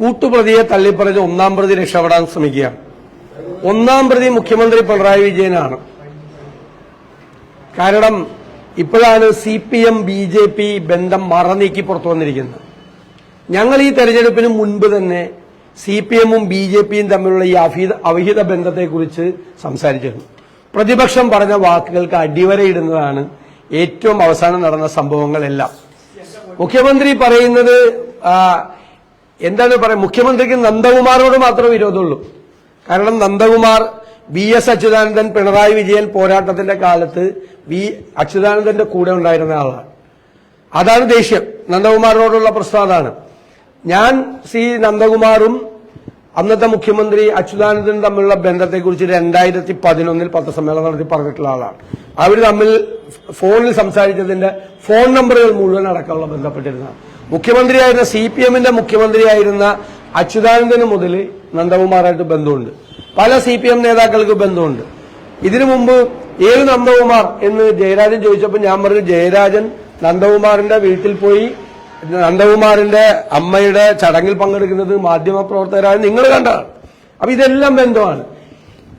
കൂട്ടുപ്രതിയെ തള്ളിപ്പറഞ്ഞ് ഒന്നാം പ്രതി രക്ഷപ്പെടാൻ ശ്രമിക്കുകയാണ് ഒന്നാം പ്രതി മുഖ്യമന്ത്രി പിണറായി വിജയനാണ്. കാരണം ഇപ്പോഴാണ് C P M B J P ബന്ധം മറനീക്കി പുറത്തു വന്നിരിക്കുന്നത്. ഞങ്ങൾ ഈ തെരഞ്ഞെടുപ്പിന് മുൻപ് തന്നെ സി പി എമ്മും ബി ജെ പിയും തമ്മിലുള്ള ഈ അവിഹിത ബന്ധത്തെക്കുറിച്ച് സംസാരിച്ചിരുന്നു. പ്രതിപക്ഷം പറഞ്ഞ വാക്കുകൾക്ക് അടിവരയിടുന്നതാണ് ഏറ്റവും അവസാനം നടന്ന സംഭവങ്ങളെല്ലാം. മുഖ്യമന്ത്രി പറയുന്നത് എന്താണ് പറയുക മുഖ്യമന്ത്രിക്ക് നന്ദകുമാറിനോട് മാത്രമേ വിരോധമുള്ളൂ. കാരണം നന്ദകുമാർ വി എസ് അച്യുതാനന്ദൻ പിണറായി വിജയൻ പോരാട്ടത്തിന്റെ കാലത്ത് വി അച്യുതാനന്ദന്റെ കൂടെ ഉണ്ടായിരുന്ന ആളാണ്. അതാണ് ദേഷ്യം. നന്ദകുമാറിനോടുള്ള പ്രശ്നം അതാണ്. ഞാൻ സി നന്ദകുമാറും അന്നത്തെ മുഖ്യമന്ത്രി അച്യുതാനന്ദനും തമ്മിലുള്ള ബന്ധത്തെക്കുറിച്ച് രണ്ടായിരത്തി പതിനൊന്നിൽ പത്രസമ്മേളനം നടത്തി പറഞ്ഞിട്ടുള്ള ആളാണ്. അവർ തമ്മിൽ ഫോണിൽ സംസാരിച്ചതിന്റെ ഫോൺ നമ്പറുകൾ മുഴുവൻ അടക്കമുള്ള ബന്ധപ്പെട്ടിരുന്നതാണ്. മുഖ്യമന്ത്രിയായിരുന്ന സി പി എമ്മിന്റെ മുഖ്യമന്ത്രിയായിരുന്ന അച്യുതാനന്ദന് മുതൽ നന്ദകുമാറായിട്ട് ബന്ധമുണ്ട്. പല സി പി എം നേതാക്കൾക്ക് ബന്ധമുണ്ട്. ഇതിനു മുമ്പ് ഏത് നന്ദകുമാർ എന്ന് ജയരാജൻ ചോദിച്ചപ്പോൾ ഞാൻ പറഞ്ഞു ജയരാജൻ നന്ദകുമാറിന്റെ വീട്ടിൽ പോയി നന്ദകുമാറിന്റെ അമ്മയുടെ ചടങ്ങിൽ പങ്കെടുക്കുന്നത് മാധ്യമപ്രവർത്തകരായ നിങ്ങൾ കണ്ടതാണ്. അപ്പൊ ഇതെല്ലാം ബന്ധമാണ്.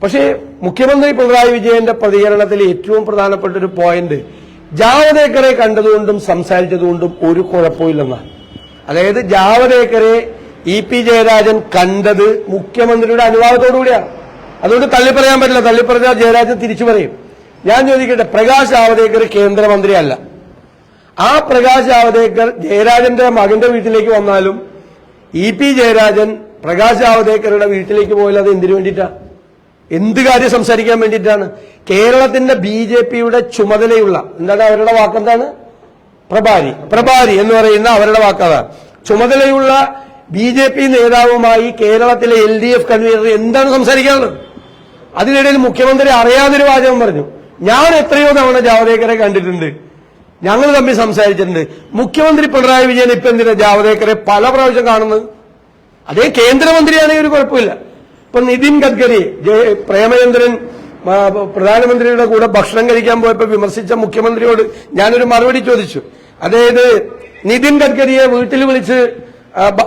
പക്ഷേ മുഖ്യമന്ത്രി പിണറായി വിജയന്റെ പ്രതികരണത്തിൽ ഏറ്റവും പ്രധാനപ്പെട്ട ഒരു പോയിന്റ് ജാവദേക്കറെ കണ്ടതുകൊണ്ടും സംസാരിച്ചതുകൊണ്ടും ഒരു കുഴപ്പമില്ലെന്നാണ് അതായത് ജാവദേക്കറെ ഇ പി ജയരാജൻ കണ്ടത് മുഖ്യമന്ത്രിയുടെ അനുവാദത്തോടുകൂടിയാണ് അതുകൊണ്ട് തള്ളിപ്പറയാൻ പറ്റില്ല. തള്ളിപ്പറഞ്ഞാൽ ജയരാജൻ തിരിച്ചു പറയും. ഞാൻ ചോദിക്കട്ടെ പ്രകാശ് ജാവദേക്കർ കേന്ദ്രമന്ത്രിയല്ല. ആ പ്രകാശ് ജാവദേക്കർ ജയരാജന്റെ മകന്റെ വീട്ടിലേക്ക് വന്നാലും ഇ പി ജയരാജൻ പ്രകാശ് ജാവദേക്കറുടെ വീട്ടിലേക്ക് പോയാൽ അത് എന്തിനു വേണ്ടിയിട്ടാ? എന്ത് കാര്യം സംസാരിക്കാൻ വേണ്ടിയിട്ടാണ്? കേരളത്തിന്റെ ബി ജെ പിയുടെ ചുമതലയുള്ള എന്താണ് അവരുടെ വാക്കെന്താണ് പ്രഭാരി. പ്രഭാരി എന്ന് പറയുന്ന അവരുടെ വാക്കതാണ് ചുമതലയുള്ള ബി ജെ പി നേതാവുമായി കേരളത്തിലെ എൽ ഡി എഫ് കൺവീനർ എന്താണ് സംസാരിക്കാനുള്ളത് അതിനിടയിൽ മുഖ്യമന്ത്രി അറിയാതൊരു വാചകം പറഞ്ഞു. ഞാൻ എത്രയോ തവണ ജാവദേക്കറെ കണ്ടിട്ടുണ്ട്. ഞങ്ങൾ തമ്മിൽ സംസാരിച്ചിട്ടുണ്ട്. മുഖ്യമന്ത്രി പിണറായി വിജയൻ ഇപ്പൊ എന്തിനാ ജാവദേക്കറെ പല പ്രാവശ്യം കാണുന്നത്? അതേ കേന്ദ്രമന്ത്രിയാണെങ്കിൽ ഒരു കുഴപ്പമില്ല. ഇപ്പൊ നിതിൻ ഗഡ്കരി പ്രേമചന്ദ്രൻ പ്രധാനമന്ത്രിയുടെ കൂടെ ഭക്ഷണം കഴിക്കാൻ പോയപ്പോ വിമർശിച്ച മുഖ്യമന്ത്രിയോട് ഞാനൊരു മറുപടി ചോദിച്ചു. അതായത് നിതിൻ ഗഡ്കരിയെ വീട്ടിൽ വിളിച്ച്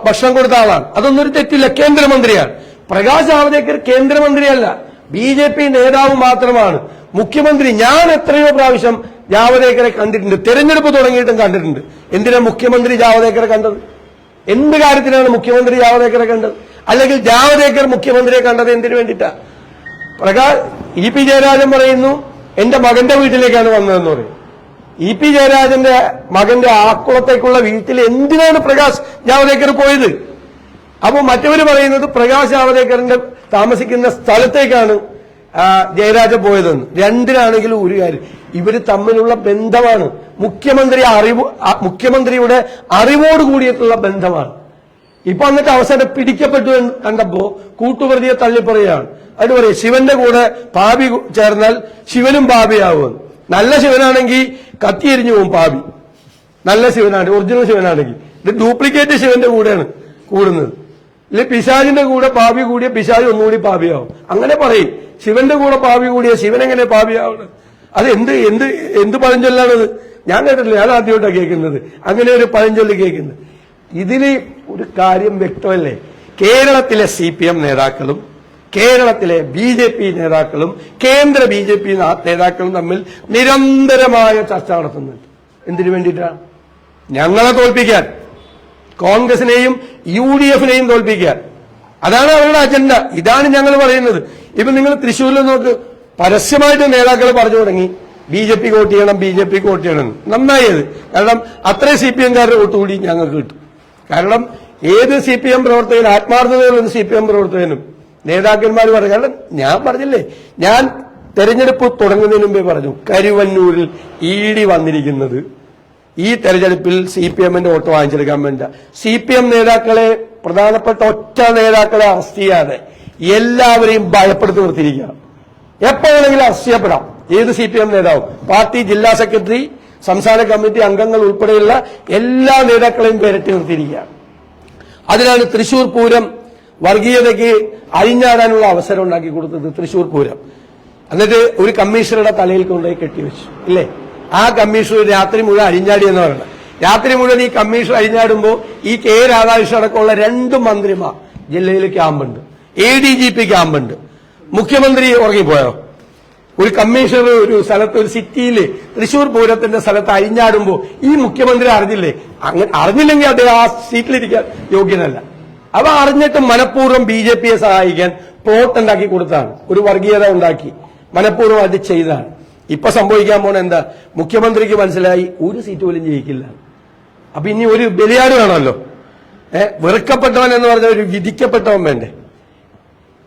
ഭക്ഷണം കൊടുത്ത ആളാണ്. അതൊന്നൊരു തെറ്റില്ല. കേന്ദ്രമന്ത്രിയാണ്. പ്രകാശ് ജാവദേക്കർ കേന്ദ്രമന്ത്രിയല്ല. ബി ജെ പി നേതാവ് മാത്രമാണ്. മുഖ്യമന്ത്രി ഞാൻ എത്രയോ പ്രാവശ്യം ജാവദേക്കറെ കണ്ടിട്ടുണ്ട്. തെരഞ്ഞെടുപ്പ് തുടങ്ങിയിട്ടും കണ്ടിട്ടുണ്ട്. എന്തിനാ മുഖ്യമന്ത്രി ജാവദേക്കറെ കണ്ടത്? എന്ത് കാര്യത്തിനാണ് മുഖ്യമന്ത്രി ജാവദേക്കറെ കണ്ടത്? അല്ലെങ്കിൽ ജാവദേക്കർ മുഖ്യമന്ത്രിയെ കണ്ടത് എന്തിനു വേണ്ടിയിട്ടാ? പ്രകാശ് ഇ പി ജയരാജൻ പറയുന്നു എന്റെ മകന്റെ വീട്ടിലേക്കാണ് വന്നതെന്ന് പറയും. ഇ പി ജയരാജന്റെ മകന്റെ ആക്കുളത്തേക്കുള്ള വീട്ടിൽ എന്തിനാണ് പ്രകാശ് ജാവദേക്കർ പോയത്? അപ്പോൾ മറ്റവര് പറയുന്നത് പ്രകാശ് ജാവദേക്കറിന്റെ താമസിക്കുന്ന സ്ഥലത്തേക്കാണ് ജയരാജ പോയതെന്ന്. രണ്ടിനാണെങ്കിലും ഒരു കാര്യം ഇവർ തമ്മിലുള്ള ബന്ധമാണ്. മുഖ്യമന്ത്രി അറിവ് മുഖ്യമന്ത്രിയുടെ അറിവോട് കൂടിയിട്ടുള്ള ബന്ധമാണ്. ഇപ്പൊ എന്നിട്ട് അവസാനം പിടിക്കപ്പെട്ടു എന്ന് കണ്ടപ്പോ കൂട്ടുപ്രതിയെ തള്ളിപ്പറയാണ് അത് പറയും ശിവന്റെ കൂടെ പാപി ചേർന്നാൽ ശിവനും പാപിയാവുമെന്ന് നല്ല ശിവനാണെങ്കിൽ കത്തിയെരിഞ്ഞു പോകും പാപി. നല്ല ശിവനാണ് ഒറിജിനൽ ശിവനാണെങ്കിൽ. ഇത് ഡ്യൂപ്ലിക്കേറ്റ് ശിവന്റെ കൂടെയാണ് കൂടുന്നത്. ഇല്ല പിശാജിന്റെ കൂടെ പാപി കൂടിയ പിശാജ് ഒന്നുകൂടി പാപിയാവും. അങ്ങനെ പറയും ശിവന്റെ കൂടെ പാപി കൂടിയ ശിവൻ എങ്ങനെ പാപിയാവണം? അത് എന്ത് എന്ത് എന്ത് പഴഞ്ചൊല്ലാണത് ഞാൻ കേട്ടിട്ടില്ല ഞാൻ ആദ്യമായിട്ടാണ് കേൾക്കുന്നത്. അങ്ങനെ ഒരു പഴഞ്ചൊല്ല് കേൾക്കുന്നത്. ഇതിൽ ഒരു കാര്യം വ്യക്തമല്ലേ? കേരളത്തിലെ സി പി എം നേതാക്കളും കേരളത്തിലെ ബി ജെ പി നേതാക്കളും കേന്ദ്ര ബി ജെ പി നേതാക്കളും തമ്മിൽ നിരന്തരമായ ചർച്ച നടത്തുന്നുണ്ട്. എന്തിനു വേണ്ടിയിട്ടാണ് ഞങ്ങളെ തോൽപ്പിക്കാൻ. കോൺഗ്രസിനെയും യു ഡി എഫിനെയും തോൽപ്പിക്കാൻ. അതാണ് അവരുടെ അജണ്ട. ഇതാണ് ഞങ്ങൾ പറയുന്നത്. ഇപ്പൊ നിങ്ങൾ തൃശ്ശൂരിൽ നോക്ക്. പരസ്യമായിട്ട് നേതാക്കൾ പറഞ്ഞു തുടങ്ങി. ബി ജെ പിക്ക് വോട്ട് ചെയ്യണം ബി ജെ പിക്ക് വോട്ട് ചെയ്യണം. നന്നായത് കാരണം അത്രയും സി പി എംകാരുടെ വോട്ട് കൂടി ഞങ്ങൾക്ക് കിട്ടും. കാരണം ഏത് സി പി എം പ്രവർത്തകനും ആത്മാർത്ഥതയുള്ള സി പി എം പ്രവർത്തകനും നേതാക്കന്മാർ പറഞ്ഞു. കാരണം ഞാൻ പറഞ്ഞില്ലേ ഞാൻ തെരഞ്ഞെടുപ്പ് തുടങ്ങുന്നതിന് മുമ്പേ പറഞ്ഞു കരുവന്നൂരിൽ ഇ ഡി വന്നിരിക്കുന്നത്. ഈ തെരഞ്ഞെടുപ്പിൽ സി പി എമ്മിന്റെ വോട്ട് വാങ്ങിച്ചെടുക്കാൻ വേണ്ട സി പി എം നേതാക്കളെ പ്രധാനപ്പെട്ട ഒറ്റ നേതാക്കളെ അറസ്റ്റ് ചെയ്യാതെ എല്ലാവരെയും ഭയപ്പെടുത്തി നിർത്തിയിരിക്കുക എപ്പോഴെങ്കിലും വേണമെങ്കിലും അറസ്റ്റ് ചെയ്യപ്പെടാം. ഏത് സി പി എം നേതാവും? പാർട്ടി ജില്ലാ സെക്രട്ടറി സംസ്ഥാന കമ്മിറ്റി അംഗങ്ങൾ ഉൾപ്പെടെയുള്ള എല്ലാ നേതാക്കളെയും പേരട്ടി നിർത്തിയിരിക്കുകയാണ്. അതിനാണ് തൃശൂർ പൂരം വർഗീയതയ്ക്ക് അഴിഞ്ഞാടാനുള്ള അവസരം ഉണ്ടാക്കി കൊടുത്തത് തൃശൂർ പൂരം. എന്നിട്ട് ഒരു കമ്മീഷണറുടെ തലയിൽ കൊണ്ടുപോയി കെട്ടിവെച്ചു ഇല്ലേ? ആ കമ്മീഷണർ രാത്രി മുഴുവൻ അഴിഞ്ഞാടി എന്ന് പറയുന്നത്. രാത്രി മുഴുവൻ ഈ കമ്മീഷൻ അഴിഞ്ഞാടുമ്പോൾ ഈ കെ രാധാകൃഷ്ണൻ അടക്കമുള്ള രണ്ട് മന്ത്രിമാർ ജില്ലയിൽ ക്യാമ്പുണ്ട്. എ ഡി ജി പി ക്യാമ്പുണ്ട്. മുഖ്യമന്ത്രി ഉറങ്ങിപ്പോയോ? ഒരു കമ്മീഷണർ ഒരു സ്ഥലത്ത് ഒരു സിറ്റിയിൽ തൃശൂർ പൂരത്തിന്റെ സ്ഥലത്ത് അഴിഞ്ഞാടുമ്പോൾ ഈ മുഖ്യമന്ത്രി അറിഞ്ഞില്ലേ? അങ്ങനെ അറിഞ്ഞില്ലെങ്കിൽ അദ്ദേഹം ആ സീറ്റിലിരിക്കാൻ യോഗ്യനല്ല. അവ അറിഞ്ഞിട്ട് മനഃപൂർവം ബി ജെ പിയെ സഹായിക്കാൻ പ്ലോട്ട് ഉണ്ടാക്കി കൊടുത്താണ്. ഒരു വർഗീയത ഉണ്ടാക്കി. മനഃപൂർവം അത് ചെയ്താണ്. ഇപ്പൊ സംഭവിക്കാൻ പോണ എന്താ? മുഖ്യമന്ത്രിക്ക് മനസ്സിലായി ഒരു സീറ്റ് പോലും ജയിക്കില്ല. അപ്പൊ ഇനി ഒരു ബലിയാട് വേണമല്ലോ. ഏഹ് വെറുക്കപ്പെട്ടവൻ എന്ന് പറഞ്ഞ ഒരു വിധിക്കപ്പെട്ടവൻ വേണ്ടേ?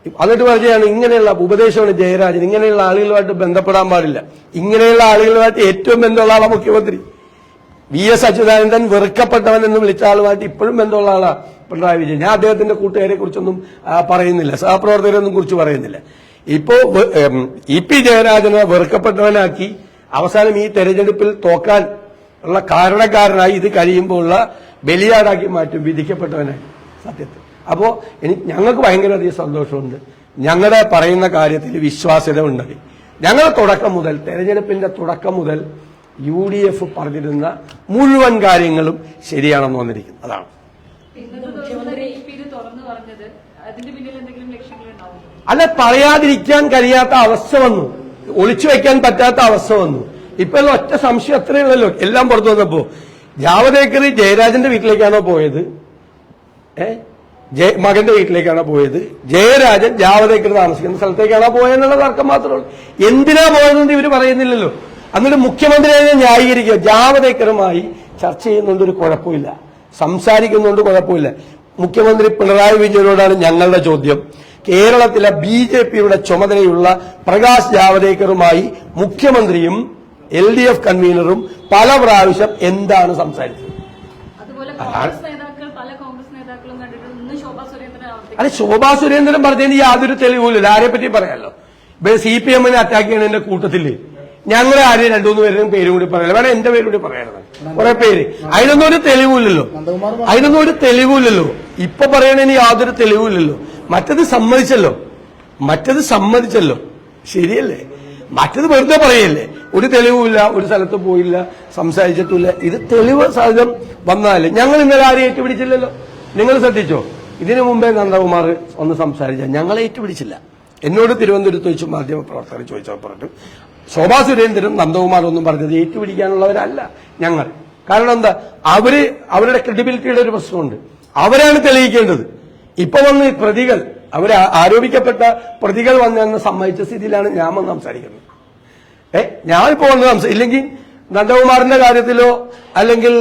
എന്നിട്ട് പറഞ്ഞാണ് ഇങ്ങനെയുള്ള ഉപദേശമാണ് ജയരാജൻ ഇങ്ങനെയുള്ള ആളുകളുമായിട്ട് ബന്ധപ്പെടാൻ പാടില്ല. ഇങ്ങനെയുള്ള ആളുകളുമായിട്ട് ഏറ്റവും ബന്ധമുള്ള ആളാ മുഖ്യമന്ത്രി. വി എസ് അച്യുതാനന്ദൻ വെറുക്കപ്പെട്ടവൻ എന്ന് വിളിച്ച ആളുമായിട്ട് ഇപ്പോഴും ബന്ധമുള്ള ആളാ പിണറായി വിജയൻ. ഞാൻ അദ്ദേഹത്തിന്റെ കൂട്ടുകാരെ കുറിച്ചൊന്നും പറയുന്നില്ല. സഹപ്രവർത്തകരൊന്നും കുറിച്ച് പറയുന്നില്ല. ഇപ്പോ ഇ പി ജയരാജനെ വെറുക്കപ്പെട്ടവനാക്കി അവസാനം ഈ തെരഞ്ഞെടുപ്പിൽ തോക്കാൻ ഉള്ള കാരണക്കാരനായി ഇത് കഴിയുമ്പോൾ ബലിയാടാക്കി മാറ്റും വിധിക്കപ്പെട്ടവനായി. സത്യത്തിൽ. അപ്പോ എനിക്ക് ഞങ്ങൾക്ക് ഭയങ്കരധികം സന്തോഷമുണ്ട്. ഞങ്ങളുടെ പറയുന്ന കാര്യത്തിൽ വിശ്വാസ്യത ഉണ്ടായി ഞങ്ങൾ തുടക്കം മുതൽ തെരഞ്ഞെടുപ്പിന്റെ തുടക്കം മുതൽ യു ഡി എഫ് പറഞ്ഞിരുന്ന മുഴുവൻ കാര്യങ്ങളും ശരിയാണെന്ന് വന്നിരിക്കുന്നു. അതാണ്. അല്ല പറയാതിരിക്കാൻ കഴിയാത്ത അവസ്ഥ വന്നു. ഒളിച്ചു വെക്കാൻ പറ്റാത്ത അവസ്ഥ വന്നു. ഇപ്പൊ ഒറ്റ സംശയം അത്രയേ ഉള്ളല്ലോ. എല്ലാം പുറത്തു വന്നപ്പോ. ജാവദേക്കറി ജയരാജന്റെ വീട്ടിലേക്കാണോ പോയത്? ഏ? ജയ മകന്റെ വീട്ടിലേക്കാണ് പോയത്. ജയരാജൻ ജാവദേക്കർ താമസിക്കുന്ന സ്ഥലത്തേക്കാണോ പോയെന്നുള്ള തർക്കം മാത്രമേ ഉള്ളൂ. എന്തിനാ പോയതെന്ന് ഇവർ പറയുന്നില്ലല്ലോ. എന്നിട്ട് തന്നെ ന്യായീകരിക്കുക. ജാവദേക്കറുമായി ചർച്ച ചെയ്യുന്നുണ്ട് ഒരു കുഴപ്പമില്ല. സംസാരിക്കുന്നുണ്ട് കുഴപ്പമില്ല. മുഖ്യമന്ത്രി പിണറായി വിജയനോടാണ് ഞങ്ങളുടെ ചോദ്യം. കേരളത്തിലെ ബി ജെ പിയുടെ ചുമതലയുള്ള പ്രകാശ് ജാവദേക്കറുമായി മുഖ്യമന്ത്രിയും എൽ ഡി എഫ് കൺവീനറും പല പ്രാവശ്യം എന്താണ് സംസാരിച്ചത് കോൺഗ്രസ് നേതാക്കൾ പല കോൺഗ്രസ് നേതാക്കളും കണ്ടിട്ട് ഇന്ന് ശോഭാ സുരേന്ദ്രൻ ആവർത്തിക്കും അല്ല ശോഭാ സുരേന്ദ്രൻ പറഞ്ഞതിന് യാതൊരു തെളിവുമില്ല. ആരെ പറ്റി പറയാലോ? ഇപ്പൊ സി പി എമ്മിനെ അറ്റാക്ക് ചെയ്യണതിന്റെ കൂട്ടത്തിൽ. ഞങ്ങളെ ആരെയും രണ്ടു മൂന്ന് പേരും പേരും കൂടി പറയാം വേണം എന്റെ പേരും കൂടി പറയാനുള്ളത് കുറെ പേര്. അതിനൊന്നും ഒരു തെളിവില്ലല്ലോ അതിനൊന്നും ഒരു തെളിവില്ലല്ലോ ഇപ്പൊ പറയണതിന് യാതൊരു തെളിവില്ലല്ലോ മറ്റത് സമ്മതിച്ചല്ലോ. മറ്റത് സമ്മതിച്ചല്ലോ. ശരിയല്ലേ? മറ്റത് വെറുതെ പറയല്ലേ? ഒരു തെളിവുമില്ല ഒരു സ്ഥലത്ത് പോയില്ല സംസാരിച്ചിട്ടില്ല. ഇത് തെളിവ് സഹിതം വന്നാലേ. ഞങ്ങൾ ഇന്നലെ ആരെയും ഏറ്റുപിടിച്ചില്ലല്ലോ. നിങ്ങൾ ശ്രദ്ധിച്ചോ? ഇതിനു മുമ്പേ നന്ദകുമാർ ഒന്ന് സംസാരിച്ച. ഞങ്ങളെ ഏറ്റുപിടിച്ചില്ല. എന്നോട് തിരുവനന്തപുരത്ത് വെച്ച് മാധ്യമ പ്രവർത്തകർ ചോദിച്ചപ്പോൾ പറഞ്ഞു ശോഭാ സുരേന്ദ്രനും നന്ദകുമാർ ഒന്നും പറഞ്ഞത് ഏറ്റുപിടിക്കാനുള്ളവരല്ല ഞങ്ങൾ. കാരണം എന്താ? അവർ അവരുടെ ക്രെഡിബിലിറ്റിയുടെ ഒരു പ്രശ്നമുണ്ട്. അവരാണ് തെളിയിക്കേണ്ടത്. ഇപ്പൊ വന്ന് പ്രതികൾ അവർ ആരോപിക്കപ്പെട്ട പ്രതികൾ വന്നെന്ന് സമ്മതിച്ച സ്ഥിതിയിലാണ് ഞാൻ വന്ന് സംസാരിക്കുന്നത്. ഏ ഞാനിപ്പോ വന്ന് സംസാരിക്കും ഇല്ലെങ്കിൽ നന്ദകുമാറിന്റെ കാര്യത്തിലോ അല്ലെങ്കിൽ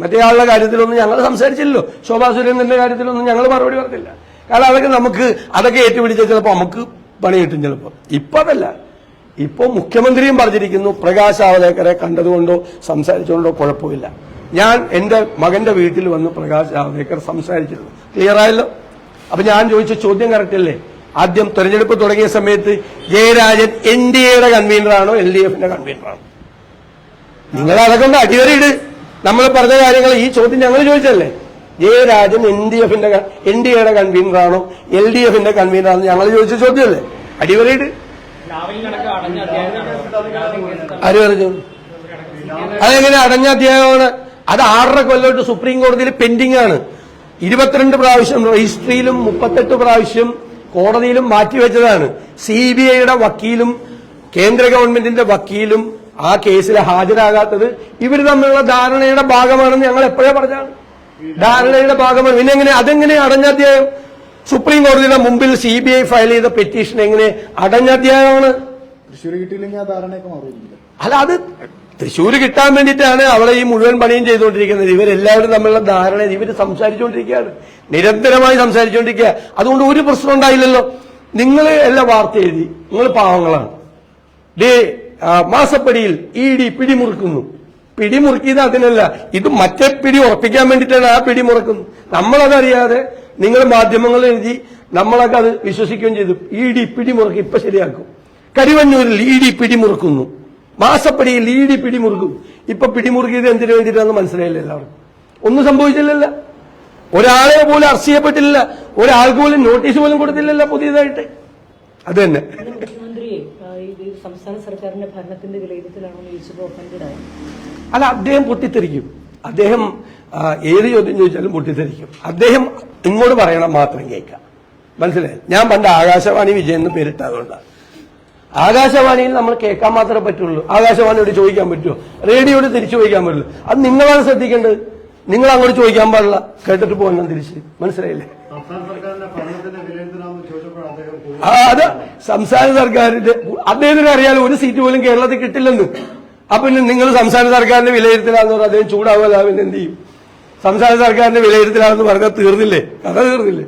മറ്റേ ആളുടെ കാര്യത്തിലൊന്നും ഞങ്ങൾ സംസാരിച്ചില്ലല്ലോ. ശോഭാ സുരേന്ദ്രന്റെ കാര്യത്തിലൊന്നും ഞങ്ങൾ മറുപടി പറഞ്ഞില്ല. കാരണം അതൊക്കെ നമുക്ക് അതൊക്കെ ഏറ്റുപിടിച്ച ചിലപ്പോൾ നമുക്ക് പണി കിട്ടും ചിലപ്പോൾ ഇപ്പൊ അതല്ല. ഇപ്പൊ മുഖ്യമന്ത്രിയും പറഞ്ഞിരിക്കുന്നു പ്രകാശ് ജാവദേക്കറെ കണ്ടതുകൊണ്ടോ സംസാരിച്ചുകൊണ്ടോ കുഴപ്പമില്ല. ഞാൻ എന്റെ മകന്റെ വീട്ടിൽ വന്ന് പ്രകാശ് ജാവദേക്കർ സംസാരിച്ചിരുന്നു. ക്ലിയർ ആയല്ലോ? അപ്പൊ ഞാൻ ചോദിച്ച ചോദ്യം കറക്റ്റ് അല്ലേ? ആദ്യം തെരഞ്ഞെടുപ്പ് തുടങ്ങിയ സമയത്ത് ജയരാജൻ എൻ ഡി എയുടെ കൺവീനറാണോ എൽ ഡി എഫിന്റെ കൺവീനറാണോ നിങ്ങൾ അതൊക്കെ ഒന്ന് അടിവരയിട്. നമ്മൾ പറഞ്ഞ കാര്യങ്ങൾ ഈ ചോദ്യം ഞങ്ങൾ ചോദിച്ചല്ലേ ജയരാജൻ എൻ ഡി എഫിന്റെ എൻ ഡി എയുടെ കൺവീനറാണോ എൽ ഡി എഫിന്റെ കൺവീനറാണോ ഞങ്ങൾ ചോദിച്ച ചോദ്യമല്ലേ? അടിപൊളിയിട്ട് ആര് പറഞ്ഞു? അതെങ്ങനെ അടഞ്ഞ അധ്യായമാണ്? അത് ആറര കൊല്ലമായിട്ട് സുപ്രീം കോടതിയിൽ പെൻഡിംഗ് ആണ്. ഇരുപത്തിരണ്ട് പ്രാവശ്യം രജിസ്ട്രിയിലും മുപ്പത്തെട്ട് പ്രാവശ്യം കോടതിയിലും മാറ്റിവെച്ചതാണ്. സി ബി ഐയുടെ വക്കീലും കേന്ദ്ര ഗവൺമെന്റിന്റെ വക്കീലും ആ കേസിൽ ഹാജരാകാത്തത് ഇവർ തമ്മിലുള്ള ധാരണയുടെ ഭാഗമാണെന്ന് ഞങ്ങൾ എപ്പോഴേ പറഞ്ഞാണ്. ധാരണയുടെ ഭാഗമാണ്. പിന്നെ എങ്ങനെ അതെങ്ങനെ അടഞ്ഞ അധ്യായം സുപ്രീം കോടതിയുടെ മുമ്പിൽ സി ബി ഐ ഫയൽ ചെയ്ത പെറ്റീഷൻ എങ്ങനെ അടഞ്ഞ അധ്യായമാണ് തൃശ്ശൂർ കിട്ടിയില്ലെങ്കിൽ ആ ധാരണയൊക്കെ മാറിയില്ല അല്ല അത് തൃശ്ശൂർ കിട്ടാൻ വേണ്ടിയിട്ടാണ് അവളെ ഈ മുഴുവൻ പണിയും ചെയ്തുകൊണ്ടിരിക്കുന്നത്. ഇവരെല്ലാവരും തമ്മിലുള്ള ധാരണ ഇവർ സംസാരിച്ചുകൊണ്ടിരിക്കുകയാണ്. നിരന്തരമായി സംസാരിച്ചുകൊണ്ടിരിക്കുക. അതുകൊണ്ട് ഒരു പ്രശ്നം ഉണ്ടായില്ലല്ലോ. നിങ്ങൾ എല്ലാ വാർത്ത എഴുതി. നിങ്ങൾ പാവങ്ങളാണ്. ഡേ മാസപ്പടിയിൽ ഇ ഡി പിടിമുറുക്കുന്നു. പിടിമുറുക്കിയത് അതിനല്ല. ഇത് മറ്റേ പിടി ഉറപ്പിക്കാൻ വേണ്ടിയിട്ടാണ് ആ പിടി മുറുക്കുന്നത്. നമ്മളതറിയാതെ നിങ്ങൾ മാധ്യമങ്ങളിൽ എഴുതി നമ്മളൊക്കെ അത് വിശ്വസിക്കുകയും ചെയ്തു. ഇ ഡി പിടിമുറുക്കി ഇപ്പൊ ശരിയാക്കും. കരിവന്നൂരിൽ ഇ ഡി പിടിമുറുക്കുന്നു. മാസപ്പടിയിൽ ഇ ഡി പിടിമുറുക്കും. ഇപ്പൊ പിടിമുറുക്കിയത് എന്തിനു വേണ്ടിയിട്ടാണെന്ന് മനസ്സിലായില്ല എല്ലാവർക്കും. ഒന്നും സംഭവിച്ചില്ലല്ലോ. ഒരാളെ പോലും അറസ്റ്റ് ചെയ്യപ്പെട്ടില്ല ഒരാൾക്ക് പോലും നോട്ടീസ് പോലും കൊടുത്തില്ലല്ലോ പുതിയതായിട്ട്. അത് തന്നെ. ഇത് സംസ്ഥാന സർക്കാരിന്റെ ഭരണത്തിന്റെ വിലയിരുത്തലാണെന്ന് ചോദിച്ചപ്പോൾ ഒഫൻഡഡ് ആയി? അല്ല അദ്ദേഹം പൊട്ടിത്തെറിക്കും. അദ്ദേഹം ഏത് ചോദ്യം ചോദിച്ചാലും പൊട്ടിത്തെറിക്കും. അദ്ദേഹം ഇങ്ങോട്ട് പറയണം മാത്രം കേൾക്കാം. മനസ്സിലായി? ഞാൻ പണ്ട് ആകാശവാണി വിജയൻ എന്ന് പേരിട്ടതുകൊണ്ടാണ് ആകാശവാണിയിൽ നമ്മൾ കേൾക്കാൻ മാത്രമേ പറ്റുള്ളൂ. ആകാശവാണിയോട് ചോദിക്കാൻ പറ്റുമോ? റേഡിയോട് തിരിച്ചു ചോദിക്കാൻ പറ്റുള്ളൂ അത് നിങ്ങളാണ് ശ്രദ്ധിക്കേണ്ടത്. നിങ്ങൾ അങ്ങോട്ട് ചോദിക്കാൻ പാടില്ല. കേട്ടിട്ട് പോകണം തിരിച്ച്. മനസ്സിലായില്ലേ സംസ്ഥാന സർക്കാരിന്റെ ഭരണത്തിന്റെ വിലയിരുത്തലാണെന്ന് ചോദിച്ചപ്പോൾ അദ്ദേഹം പോയി. ആ, അത് സംസ്ഥാന സർക്കാരിന്റെ അദ്ദേഹത്തിന് അറിയാലോ ഒരു സീറ്റ് പോലും കേരളത്തിൽ കിട്ടില്ലെന്ന്. അപ്പൊ പിന്നെ നിങ്ങൾ സംസ്ഥാന സർക്കാരിന്റെ വിലയിരുത്തലാന്ന് പറഞ്ഞാൽ അദ്ദേഹം ചൂടാവുമല്ലോ പിന്നെ എന്ത് ചെയ്യും? സംസ്ഥാന സർക്കാരിന്റെ വിലയിരുത്തലാണെന്ന് പറഞ്ഞാൽ തീർന്നില്ലേ? കഥ തീർന്നില്ലേ?